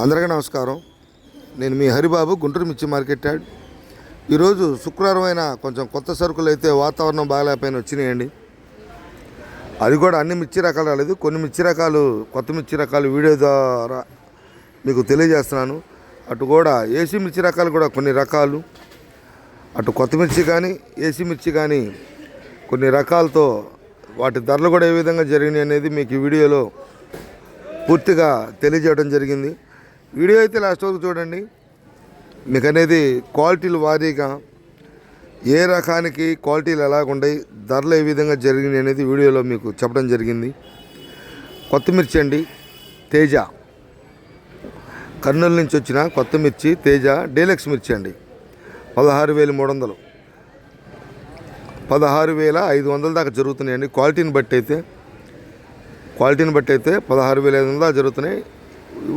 అందరికీ నమస్కారం. నేను మీ హరిబాబు గుంటూరు మిర్చి మార్కెట్ యాడ్. ఈరోజు శుక్రవారం అయినా కొంచెం కొత్త సరుకులు అయితే వాతావరణం బాగాలేకపోయినా వచ్చినాయండి. అది కూడా అన్ని మిర్చి రకాలు రాలేదు. కొన్ని మిర్చి రకాలు కొత్త మిర్చి రకాలు వీడియో ద్వారా మీకు తెలియజేస్తున్నాను. అటు కూడా ఏసీ మిర్చి రకాలు కూడా కొన్ని రకాలు. అటు కొత్త మిర్చి కానీ ఏసీ మిర్చి కానీ కొన్ని రకాలతో వాటి ధరలు కూడా ఏ విధంగా జరిగినాయి అనేది మీకు ఈ వీడియోలో పూర్తిగా తెలియజేయడం జరిగింది. వీడియో అయితే లాస్ట్ వరకు చూడండి. మీకు అనేది క్వాలిటీలు వారీగా ఏ రకానికి క్వాలిటీలు ఎలాగుంటాయి ధరలు ఏ విధంగా జరిగింది అనేది వీడియోలో మీకు చెప్పడం జరిగింది. కొత్తమిర్చి అండి తేజ. కర్నూలు నుంచి వచ్చిన కొత్త మిర్చి తేజ డీలక్స్ మిర్చి అండి. పదహారు వేల మూడు వందలు. పదహారు వేల ఐదు వందల దాకా జరుగుతున్నాయండి. క్వాలిటీని బట్టి అయితే క్వాలిటీని బట్టి అయితే పదహారు వేల ఐదు వందలు జరుగుతున్నాయి.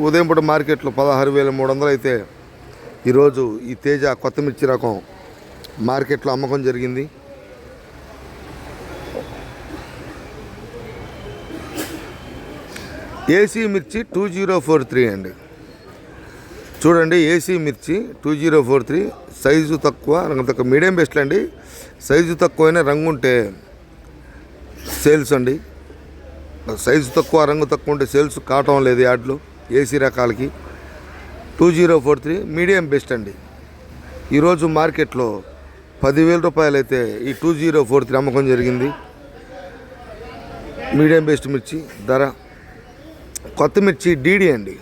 ఉదయం పూట మార్కెట్లో పదహారు వేల మూడు వందలు అయితే ఈరోజు ఈ తేజ కొత్త మిర్చి రకం మార్కెట్లో అమ్మకం జరిగింది. ఏసీ మిర్చి టూ జీరో ఫోర్ త్రీ అండి. చూడండి ఏసీ మిర్చి two zero four three size తక్కువ రంగు తక్కువ మీడియం బెస్ట్ అండి. సైజు తక్కువైనా రంగు ఉంటే సేల్స్ అండి. సైజు తక్కువ రంగు తక్కువ ఉంటే సేల్స్ కావటం లేదు యాడ్లు. AC రకాలకి. Two zero four three medium best అండి. ఈరోజు మార్కెట్లో పదివేల రూపాయలు అయితే ఈ టూ జీరో ఫోర్ త్రీ అమ్మకం జరిగింది. మీడియం బెస్ట్ మిర్చి ధర. కొత్త మిర్చి డీడీ అండి.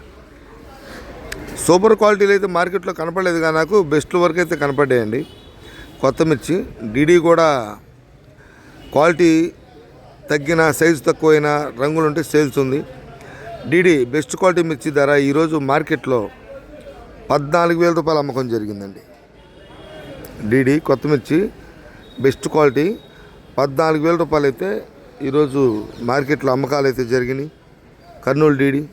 సూపర్ క్వాలిటీలు అయితే మార్కెట్లో కనపడలేదు కానీ నాకు బెస్ట్ వరకు అయితే కనపడ్డాయండి. కొత్త మిర్చి డీడీ కూడా క్వాలిటీ తగ్గిన సైజు తక్కువైన రంగులు ఉంటే సేల్స్ ఉంది. డీడీ బెస్ట్ క్వాలిటీ మిర్చి ధర ఈరోజు మార్కెట్లో పద్నాలుగు వేల రూపాయలు అమ్మకం జరిగిందండి. డీడీ కొత్త మిర్చి బెస్ట్ క్వాలిటీ పద్నాలుగు వేల రూపాయలు అయితే ఈరోజు మార్కెట్లో అమ్మకాలు అయితే జరిగినాయి. కర్నూలు డీడీ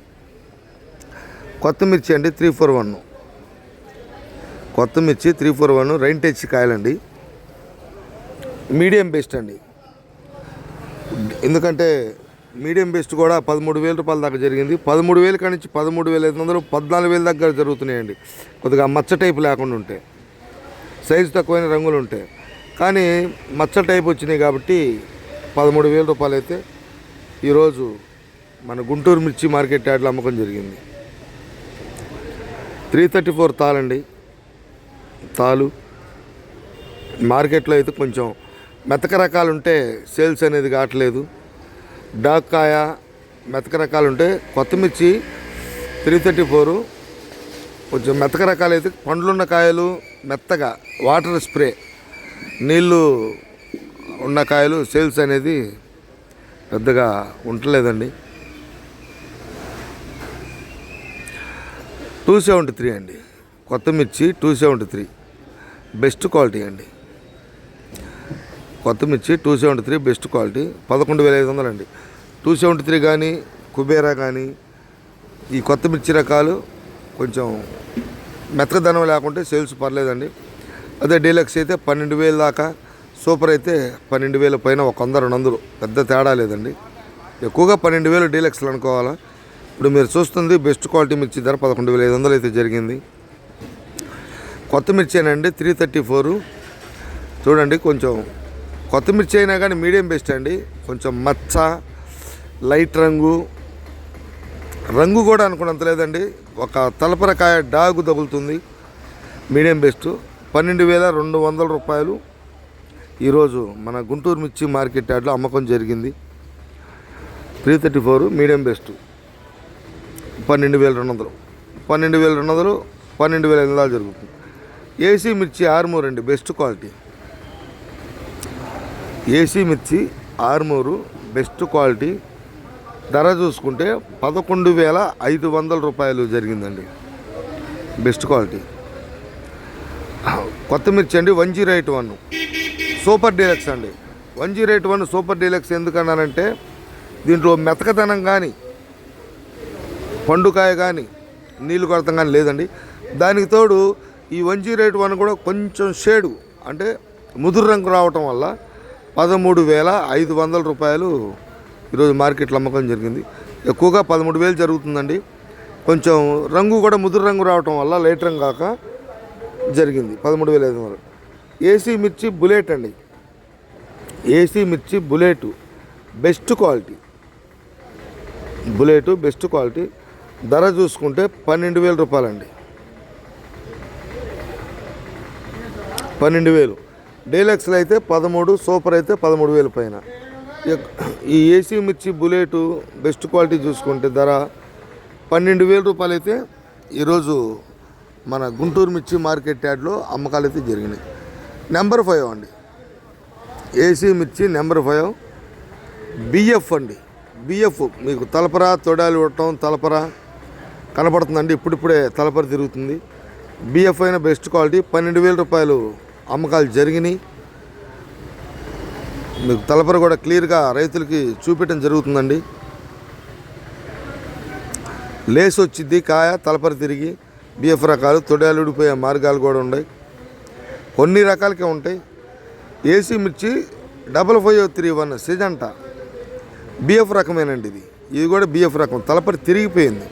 కొత్త మిర్చి అండి త్రీ ఫోర్ వన్ కొత్త మిర్చి త్రీ ఫోర్ వన్ రైన్ కాయలండి. మీడియం బెస్ట్ అండి. ఎందుకంటే మీడియం బెస్ట్ కూడా పదమూడు వేల రూపాయల దాకా జరిగింది. పదమూడు వేల కానించి నుంచి పదమూడు వేల ఐదు వందలు పద్నాలుగు వేల దగ్గర జరుగుతున్నాయండి. కొద్దిగా మచ్చ టైపు లేకుండా ఉంటే సైజు తక్కువైన రంగులు ఉంటాయి కానీ మచ్చ టైప్ వచ్చినాయి కాబట్టి పదమూడు వేల రూపాయలు అయితే ఈరోజు మన గుంటూరు మిర్చి మార్కెట్ యార్డ్లో అమ్మకం జరిగింది. త్రీ థర్టీ ఫోర్ తాళండి తాలు. మార్కెట్లో అయితే కొంచెం మెతక రకాలు ఉంటే సేల్స్ అనేది కావట్లేదు. డాక్కాయ మెతక రకాలు ఉంటే కొత్తమిర్చి త్రీ థర్టీ ఫోరు. కొంచెం మెతక రకాలు అయితే పండ్లున్న కాయలు మెత్తగా వాటర్ స్ప్రే. నీళ్ళు ఉన్న కాయలు సేల్స్ అనేది పెద్దగా ఉండలేదండి టూ సెవెంటీ త్రీ అండి. కొత్త మిర్చి two seventy three. Best quality అండి. కొత్త మిర్చి two seventy three best quality పదకొండు వేల ఐదు వందలు అండి. టూ సెవెంటీ త్రీ కానీ కుబేరా కానీ ఈ కొత్త మిర్చి రకాలు కొంచెం మెత్తదనం లేకుంటే సేల్స్ పర్లేదండి. అదే డీలక్స్ అయితే పన్నెండు వేలు దాకా సూపర్ అయితే పన్నెండు వేల పైన ఒక వంద రెండు వందలు. పెద్ద తేడా లేదండి. ఎక్కువగా పన్నెండు వేలు డీలక్స్లు అనుకోవాలా? ఇప్పుడు మీరు చూస్తుంది బెస్ట్ క్వాలిటీ మిర్చి ధర పదకొండు వేల ఐదు వందలు అయితే జరిగింది. కొత్త మిర్చేనండి త్రీ థర్టీ ఫోరు చూడండి కొంచెం కొత్తమిర్చి అయినా కానీ మీడియం బెస్ట్ అండి. కొంచెం మచ్చ లైట్ రంగు. రంగు కూడా అనుకున్నంత లేదండి. ఒక తలపరకాయ డాగు తగులుతుంది. Medium best. పన్నెండు వేల రెండు వందల రూపాయలు. ఈరోజు మన గుంటూరు మిర్చి మార్కెట్ యార్డ్లో అమ్మకం జరిగింది. Three thirty four medium best. పన్నెండు వేల రెండు వందలు. పన్నెండు వేల రెండు వందలు పన్నెండు వేల ఐదు వందలు జరుగుతుంది. ఏసీ మిర్చి ఆర్మూర్ అండి. Best quality. ఏసీ మిర్చి ఆర్మూరు బెస్ట్ క్వాలిటీ. ధర చూసుకుంటే పదకొండు వేల ఐదు వందల రూపాయలు జరిగిందండి. Best quality. కొత్త మిర్చి అండి one zero eight one. Super deluxe అండి. One zero eight one super deluxe ఎందుకన్నానంటే దీంట్లో మెతకతనం కానీ పండుకాయ కానీ నీళ్ళు కొడతం కానీ లేదండి. దానికి తోడు ఈ వన్ జీరో ఎయిట్ వన్ కూడా కొంచెం షేడు అంటే ముదురు రంగు రావటం వల్ల పదమూడు వేల ఐదు వందల రూపాయలు ఈరోజు మార్కెట్లో అమ్మకం జరిగింది. ఎక్కువగా పదమూడు వేలు జరుగుతుందండి. కొంచెం రంగు కూడా ముదురు రంగు రావటం వల్ల లైట్ రంగు కాక జరిగింది. పదమూడు వేల ఐదు వందలు. ఏసీ మిర్చి బుల్లెట్ అండి. ఏసీ మిర్చి bullet best quality. Bullet best quality. ధర చూసుకుంటే పన్నెండు వేల రూపాయలండి. పన్నెండు వేలు. డీలక్స్లో అయితే పదమూడు సూపర్ అయితే పదమూడు వేలు పైన. ఈ ఏసీ మిర్చి బుల్లెటు బెస్ట్ క్వాలిటీ చూసుకుంటే ధర పన్నెండు వేల రూపాయలు అయితే ఈరోజు మన గుంటూరు మిర్చి మార్కెట్ యార్డ్లో అమ్మకాలు అయితే జరిగినాయి. నెంబర్ ఫైవ్ అండి. ఏసీ మిర్చి నెంబర్ ఫైవ్. బిఎఫ్ అండి. బిఎఫ్ మీకు తలపర తొడాలు ఇవ్వటం తలపర కనపడుతుందండి. ఇప్పుడిప్పుడే తలపర తిరుగుతుంది. బిఎఫ్ అయిన బెస్ట్ క్వాలిటీ పన్నెండు వేల రూపాయలు అమ్మకాలు జరిగినాయి. మీకు తలపర కూడా క్లియర్గా రైతులకి చూపించడం జరుగుతుందండి. లేస్ వచ్చింది కాయ తలపర తిరిగి బిఎఫ్ రకాలు తొడాలు ఊడిపోయే మార్గాలు కూడా ఉన్నాయి. కొన్ని రకాలకే ఉంటాయి. ఏసీ మిర్చి double five three one Syngenta. BF రకమేనండి ఇది. ఇది కూడా బిఎఫ్ రకం. తలపరి తిరిగిపోయింది.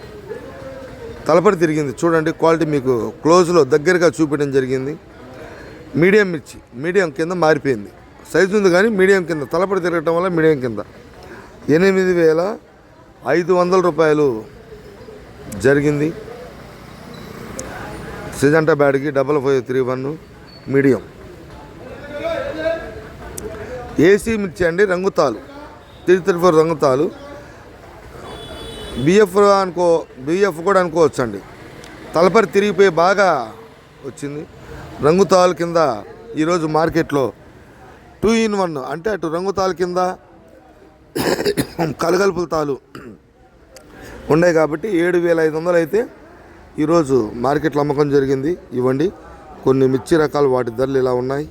తలపరి తిరిగింది. చూడండి క్వాలిటీ మీకు క్లోజ్లో దగ్గరగా చూపించడం జరిగింది. మీడియం మిర్చి మీడియం కింద మారిపోయింది. సైజు ఉంది కానీ మీడియం కింద తలపడి తిరగటం వల్ల మీడియం కింద. ఎనిమిది వేల ఐదు వందల రూపాయలు జరిగింది. Syngenta బ్యాడ్కి double five three one medium. AC మిర్చి అండి రంగుతాలు. త్రీ త్రీ ఫోర్ రంగుతాలు. బిఎఫ్ అనుకో బిఎఫ్ కూడా అనుకోవచ్చు అండి తలపరి తిరిగిపోయి బాగా వచ్చింది. రంగుతాలు కింద ఈరోజు మార్కెట్లో టూ ఇన్ వన్ అంటే అటు రంగుతాలు కింద కలగలుపుల తాలు ఉన్నాయి కాబట్టి ఏడు వేల ఐదు వందలు అయితే ఈరోజు మార్కెట్లో అమ్మకం జరిగింది. ఇవ్వండి. కొన్ని మిర్చి రకాలు వాటి ధరలు ఇలా ఉన్నాయి?